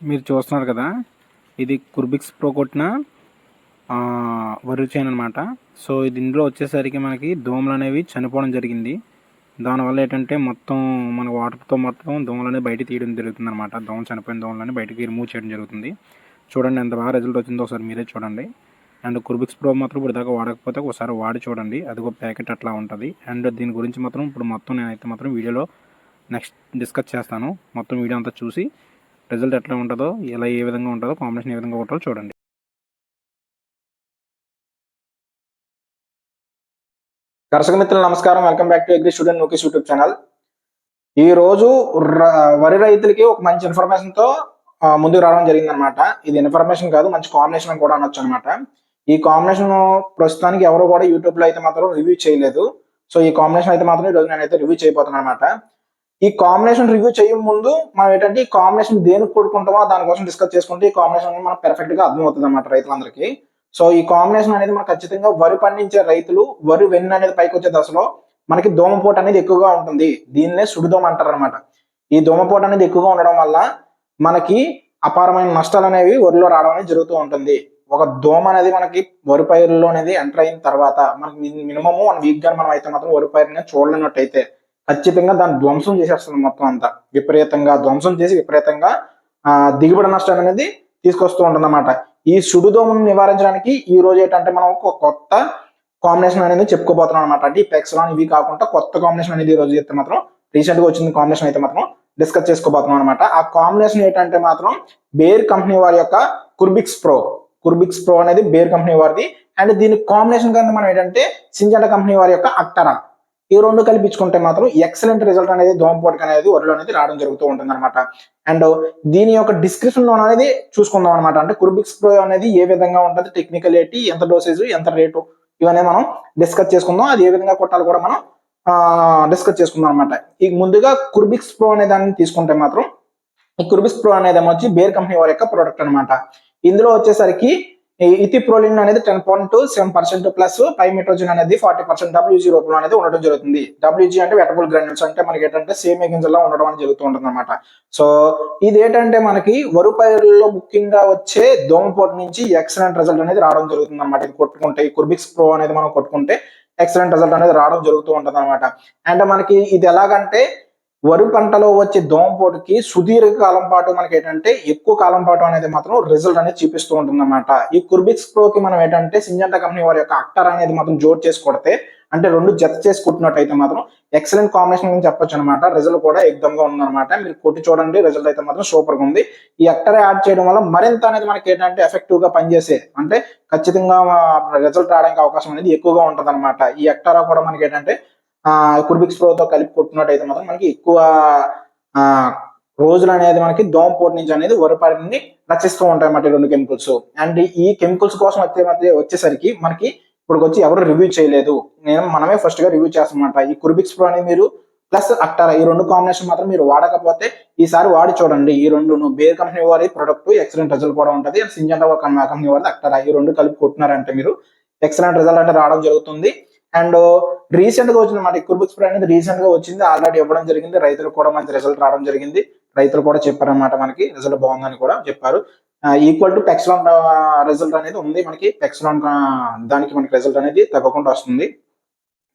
మీరు చూస్తున్నారు కదా ఇది కుర్బిక్స్ ప్రో కొట్టిన ఆ, వరి చైన్ అనమాట సో ఇది ఇందులో వచ్చేసరికి మనకి దోమలు అనేవి చనిపోవడం జరిగింది. దానివల్ల ఏంటంటే మొత్తం మన వాటర్తో మొత్తం దోమలనే బయట తీయడం జరుగుతుంది అనమాట దోమలు చనిపోయిన దోమలని బయటకి రిమూవ్ చేయడం జరుగుతుంది. చూడండి ఎంత బాగా రిజల్ట్ వచ్చిందో ఒకసారి మీరే చూడండి. అండ్ కుర్బిక్స్ ప్రో మాత్రం ఇప్పుడు దాకా వాడకపోతే ఒకసారి వాడి చూడండి. అది ఒక ప్యాకెట్ అట్లా ఉంటుంది. అండ్ దీని గురించి మాత్రం ఇప్పుడు మొత్తం నేనైతే మాత్రం వీడియోలో నెక్స్ట్ డిస్కస్ చేస్తాను. మొత్తం వీడియో అంతా చూసి రిజల్ట్ ఎట్లా ఉంటుందో ఎలా ఏ విధంగా ఉంటుందో కాంబినేషన్ ఏ విధంగా ఉంటుందో చూడండి. దర్శక మిత్రులు నమస్కారం. Welcome back to agri student నోకిస్ YouTube channel ఈ రోజు వరి రైతులకి ఒక మంచి ఇన్ఫర్మేషన్తో ముందుకు రావడం జరిగింది అనమాట ఇది ఇన్ఫర్మేషన్ కాదు మంచి కాంబినేషన్ కూడా అనొచ్చు అనమాట ఈ కాంబినేషన్ ప్రస్తుతానికి ఎవరు కూడా యూట్యూబ్లో అయితే మాత్రం రివ్యూ చేయలేదు. సో ఈ కాంబినేషన్ అయితే మాత్రం ఈ రోజు నేనైతే రివ్యూ చేయబోతున్నాను అనమాట ఈ కాంబినేషన్ రివ్యూ చేయే ముందు మనం ఏంటంటే ఈ కాంబినేషన్ దేనికి కొడుకుంటామో దానికోసం డిస్కస్ చేసుకుంటే ఈ కాంబినేషన్ అనేది మనకు పెర్ఫెక్ట్గా అర్థమవుతుంది అనమాట రైతులందరికీ. సో ఈ కాంబినేషన్ అనేది మనకు ఖచ్చితంగా వరి పండించే రైతులు వరి వెన్ను అనేది పైకి వచ్చే దశలో మనకి దోమపోటు అనేది ఎక్కువగా ఉంటుంది. దీన్నే సుడిదోమ అంటారు అనమాట ఈ దోమపోటు అనేది ఎక్కువగా ఉండడం వల్ల మనకి అపారమైన నష్టాలు అనేవి వరిలో రావడం అనేది జరుగుతూ ఉంటుంది. ఒక దోమ అనేది మనకి వరి పైరులో అనేది ఎంటర్ అయిన తర్వాత మనకి మినిమము వన్ వీక్గా మనం అయితే మాత్రం వరి పైరుని చూడలేనట్టయితే ఖచ్చితంగా దాన్ని ధ్వంసం చేసేస్తుంది మొత్తం అంతా. విపరీతంగా ధ్వంసం చేసి విపరీతంగా ఆ, దిగుబడి నష్టం అనేది తీసుకొస్తూ ఉంటుంది ఈ సుడిదోమను నివారించడానికి ఈ రోజు ఏంటంటే మనం ఒక కొత్త కాంబినేషన్ అనేది చెప్పుకోబోతున్నాం అనమాట అంటే ఈ పెక్సలాన్ ఇవి కాకుండా కొత్త కాంబినేషన్ అనేది ఈ రోజు అయితే మాత్రం రీసెంట్గా వచ్చిన కాంబినేషన్ అయితే మాత్రం డిస్కస్ చేసుకోబోతున్నాం అనమాట ఆ కాంబినేషన్ ఏంటంటే మాత్రం బేర్ కంపెనీ వారి యొక్క కుర్బిక్స్ ప్రో కుర్బిక్స్ ప్రో అనేది బేర్ కంపెనీ వారిది. అండ్ దీని కాంబినేషన్ కింద మనం ఏంటంటే సింజంట కంపెనీ వారి యొక్క అక్టరా ఈ రెండు కల్పించుకుంటే మాత్రం ఎక్సలెంట్ రిజల్ట్ అనేది దోమపోటుకు అనేది వరిలో అనేది రావడం జరుగుతూ ఉంటుంది అనమాట అండ్ దీని యొక్క డిస్క్రిప్షన్లో అనేది చూసుకుందాం అనమాట అంటే కుర్బిక్స్ ప్రో అనేది ఏ విధంగా ఉంటుంది టెక్నికల్ ఏంటి ఎంత డోసేజ్ ఎంత రేటు ఇవన్నీ మనం డిస్కస్ చేసుకుందాం. అది ఏ విధంగా కొట్టాలి కూడా మనం డిస్కస్ చేసుకుందాం అనమాట ఈ ముందుగా కుర్బిక్స్ ప్రో అనే దాన్ని తీసుకుంటే మాత్రం ఈ కుర్బిక్స్ ప్రో అనేది వచ్చి బేర్ కంపెనీ వారి యొక్క ప్రోడక్ట్ అన్నమాట. ఇందులో వచ్చేసరికి ఇథిప్రోలిన్ అనేది ten point seven percent plus pymetrozine అనేది ఫార్టీ పర్సెంట్ డబ్ల్యూజీ రూపంలో అనేది ఉండడం జరుగుతుంది. డబ్ల్యూజీ అంటే వెటబుల్ గ్రాన్యూల్స్ అంటే మనకి ఏంటంటే సేమ్ గింజల్లో ఉండడం అనేది జరుగుతూ ఉంటుంది అనమాట సో ఇది ఏంటంటే మనకి వరు పైరుల్లో ముఖ్యంగా వచ్చే దోమపోటు నుంచి ఎక్సలెంట్ రిజల్ట్ అనేది రావడం జరుగుతుంది అనమాట ఇది కొట్టుకుంటే ఈ కుర్బిక్స్ ప్రో అనేది మనం కొట్టుకుంటే ఎక్సలెంట్ రిజల్ట్ అనేది రావడం జరుగుతూ ఉంటుంది అనమాట అండ్ మనకి ఇది ఎలాగంటే వరి పంటలో వచ్చే దోమపోటుకి సుదీర్ఘ కాలం పాటు మనకి ఏంటంటే ఎక్కువ కాలం పాటు అనేది మాత్రం రిజల్ట్ అనేది చూపిస్తూ ఉంటుందన్నమాట. ఈ కుర్బిక్స్ ప్రోకి మనం ఏంటంటే సింజంటా కంపెనీ వారి యొక్క అక్టర్ అనేది మాత్రం జోడ్ చేసి కొడితే అంటే రెండు జత చేసి కొట్టినట్టయితే మాత్రం ఎక్సలెంట్ కాంబినేషన్ అని చెప్పొచ్చు అనమాట రిజల్ట్ కూడా ఎగ్దమ్గా ఉందన్నమాట. మీరు కొట్టి చూడండి రిజల్ట్ అయితే మాత్రం సూపర్గా ఉంది. ఈ అక్టర్ యాడ్ చేయడం వల్ల మరింత అనేది మనకి ఏంటంటే ఎఫెక్టివ్గా పనిచేసే అంటే ఖచ్చితంగా రిజల్ట్ రావడానికి అవకాశం అనేది ఎక్కువగా ఉంటుంది ఈ అక్టరా కూడా మనకి ఏంటంటే కుర్బిక్స్ ప్రోతో కలిపి కొట్టినట్టయితే మాత్రం మనకి ఎక్కువ ఆ రోజులు అనేది మనకి దోమపోటు నుంచి అనేది వరపరిని రచిస్తూ ఉంటాయి అన్నమాట రెండు కెమికల్స్. అండ్ ఈ కెమికల్స్ కోసం వచ్చే మధ్య వచ్చేసరికి మనకి ఇప్పుడు వచ్చి ఎవరు రివ్యూ చేయలేదు. నేను మనమే ఫస్ట్గా రివ్యూ చేస్తామన్నమాట. ఈ కుర్బిక్స్ ప్రో అనేది మీరు ప్లస్ అక్టారా ఈ రెండు కాంబినేషన్ మాత్రం మీరు వాడకపోతే ఈసారి వాడి చూడండి. ఈ రెండు బేర్ కంపెనీ వారి ప్రొడక్ట్ ఎక్సలెంట్ రిజల్ట్ కూడా ఉంటుంది. సింజంటా కంపెనీ వారి అక్టారా ఈ రెండు కలిపి కొట్టినారంటే మీరు ఎక్సలెంట్ రిజల్ట్ అంటే రావడం జరుగుతుంది. అండ్ రీసెంట్గా వచ్చిన మాట కుర్బుక్స్ స్ప్రే అనేది రీసెంట్గా వచ్చింది. ఆల్రెడీ ఇవ్వడం జరిగింది. రైతులకు కూడా మంచి రిజల్ట్ రావడం జరిగింది. రైతులు కూడా చెప్పారనమాట మనకి. రిజల్ట్ బాగుందని కూడా చెప్పారు. ఈక్వల్ టు పెక్సలాన్ రిజల్ట్ అనేది ఉంది మనకి. పెక్సలాన్ దానికి మనకి రిజల్ట్ అనేది తగ్గకుండా వస్తుంది.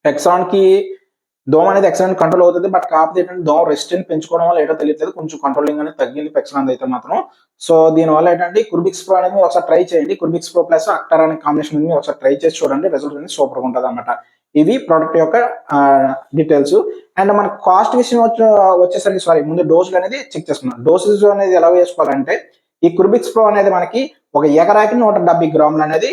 పెక్సాన్కి దోమ అనేది ఎక్సలెంట్ కంట్రోల్ అవుతుంది బట్ కాకపోతే ఏంటంటే దోమ రెసిస్టెంట్ పెంచుకోవడం వల్ల ఏటో తెలియట్లేదు కొంచెం కంట్రోలింగ్ అనేది తగ్గింది పెక్సలాన్ అయితే మాత్రం. సో దీని వల్ల ఏంటంటే కుర్బిక్స్ ప్రో అనేది మీరు ఒకసారి ట్రై చేయండి. కుర్బిక్స్ ప్రో ప్లస్ అక్టర్ అనే కాంబినేషన్ అనేది ఒకసారి ట్రై చేసి చూడండి రిజల్ట్ అనేది సూపర్గా ఉంటుంది అనమాట ఇవి ప్రోడక్ట్ యొక్క డీటెయిల్స్ అండ్ మన కాస్ట్ విషయం వచ్చేసరికి సారీ ముందు డోసులు అనేది చెక్ చేసుకున్నాం డోసెస్ అనేది ఎలా వేసుకోవాలంటే ఈ కుర్బిక్స్ ప్రో అనేది మనకి ఒక ఎకరాకి నూట డెబ్బై గ్రాములు అనేది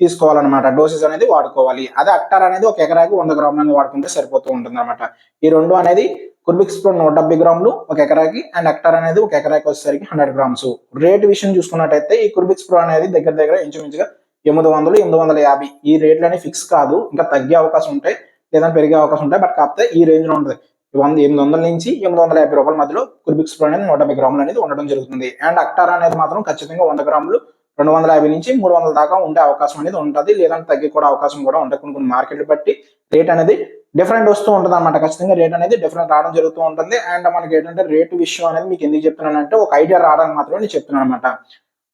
తీసుకోవాలన్నమాట. డోసెస్ అనేది వాడుకోవాలి. అదే అక్టార్ అనేది ఒక ఎకరాకి వంద గ్రాములు అనేది వాడుకుంటే సరిపోతూ ఉంటుంది అనమాట ఈ రెండు అనేది కుర్బిక్స్ ప్రో నూట డెబ్బై గ్రాములు ఒక ఎకరాకి అండ్ అక్టార్ అనేది ఒక ఎకరాకి వచ్చేసరికి హండ్రెడ్ గ్రామ్స్ రేట్ విషయం చూసుకున్నట్టయితే ఈ కుర్బిక్స్ ప్రో అనేది దగ్గర దగ్గర ఇంచుమించుగా ఎనిమిది వందలు ఎనిమిది వందల యాభై. ఈ రేట్లు అనేవి ఫిక్స్ కాదు. ఇంకా తగ్గే అవకాశం ఉంటాయి. లేదా పెరిగే అవకాశం ఉంటాయి. బట్ కాకపోతే ఈ రేంజ్లో ఉంటుంది. వంద ఎనిమిది వందల నుంచి ఎనిమిది వందల యాభై రూపాయల మధ్యలో కుర్బిక్స్ ప్రో అనేది నూట డెబ్బై గ్రాములు అనేది ఉండడం జరుగుతుంది. అండ్ అక్టార్ అనేది మాత్రం ఖచ్చితంగా వంద గ్రాములు రెండు వందల యాభై నుంచి మూడు వందల దాకా ఉండే అవకాశం అనేది ఉంటుంది. లేదంటే తగ్గి కూడా అవకాశం కూడా ఉంటుంది. కొన్ని కొన్ని మార్కెట్లు బట్టి రేట్ అనేది డిఫరెంట్ వస్తూ ఉంటుంది అనమాట ఖచ్చితంగా రేట్ అనేది డిఫరెంట్ రావడం జరుగుతూ ఉంటుంది. అండ్ మనకి ఏంటంటే రేటు విషయం అనేది మీకు ఎందుకు చెప్తున్నానంటే ఒక ఐడియా రావడానికి మాత్రం నేను చెప్తున్నాను అనమాట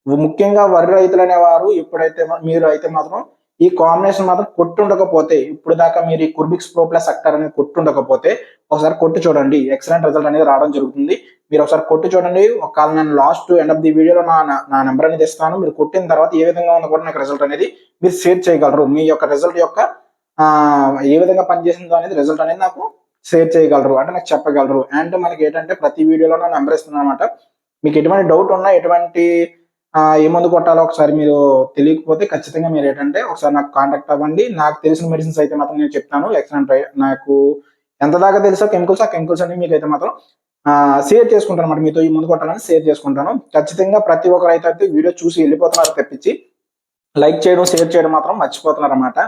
ముఖ్యంగా వరి రైతులు అనేవారు ఎప్పుడైతే మీరు అయితే మాత్రం ఈ కాంబినేషన్ మాత్రం కొట్టుండకపోతే ఇప్పుడు దాకా మీరు ఈ కుర్బిక్స్ ప్రో ప్లస్ సెక్టర్ అనేది కొట్టుండకపోతే ఒకసారి కొట్టి చూడండి. ఎక్సలెంట్ రిజల్ట్ అనేది రావడం జరుగుతుంది. మీరు ఒకసారి కొట్టి చూడండి. ఒకవేళ నేను లాస్ట్ ఎండ్ ఆఫ్ ది వీడియోలో నా నా- నెంబర్ అనేది ఇస్తాను. మీరు కొట్టిన తర్వాత ఏ విధంగా ఉందో కూడా నాకు రిజల్ట్ అనేది మీరు షేర్ చేయగలరు. మీ యొక్క రిజల్ట్ యొక్క ఏ విధంగా పనిచేసిందో అనేది రిజల్ట్ అనేది నాకు షేర్ చేయగలరు. అంటే నాకు చెప్పగలరు. అండ్ మనకి ఏంటంటే ప్రతి వీడియోలో నా నెంబర్ ఇస్తున్నాను అనమాట మీకు ఎటువంటి డౌట్ ఉన్నా ఎటువంటి ఏ మందు కొట్టాలో ఒకసారి మీరు తెలియకపోతే ఖచ్చితంగా మీరు ఏంటంటే ఒకసారి నాకు కాంటాక్ట్ అవ్వండి. నాకు తెలిసిన మెడిసిన్స్ అయితే మాత్రం నేను చెప్తాను. ఎక్సలెంట్ నాకు ఎంత దాకా తెలుసో కెమికల్స్ ఆ కెమికల్స్ అన్ని మీకు అయితే మాత్రం షేర్ చేసుకుంటాను అనమాట మీతో ఈ ముందు కొట్టాలని షేర్ చేసుకుంటాను. ఖచ్చితంగా ప్రతి ఒక్కరు అయితే అయితే వీడియో చూసి వెళ్ళిపోతున్నారు తెప్పించి. లైక్ చేయడం షేర్ చేయడం మాత్రం మర్చిపోతున్నారు అనమాట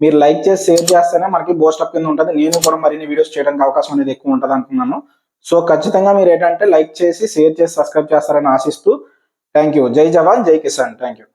మీరు లైక్ చేసి షేర్ చేస్తేనే మనకి బోస్ట్ అప్ కింద ఉంటుంది. నేను కూడా మరిన్ని వీడియోస్ చేయడానికి అవకాశం అనేది ఎక్కువ ఉంటుంది అనుకున్నాను సో ఖచ్చితంగా మీరు ఏంటంటే లైక్ చేసి షేర్ చేసి సబ్స్క్రైబ్ చేస్తారని ఆశిస్తూ. థ్యాంక్ యూ జై జవాన్ జై కిసాన్. Thank you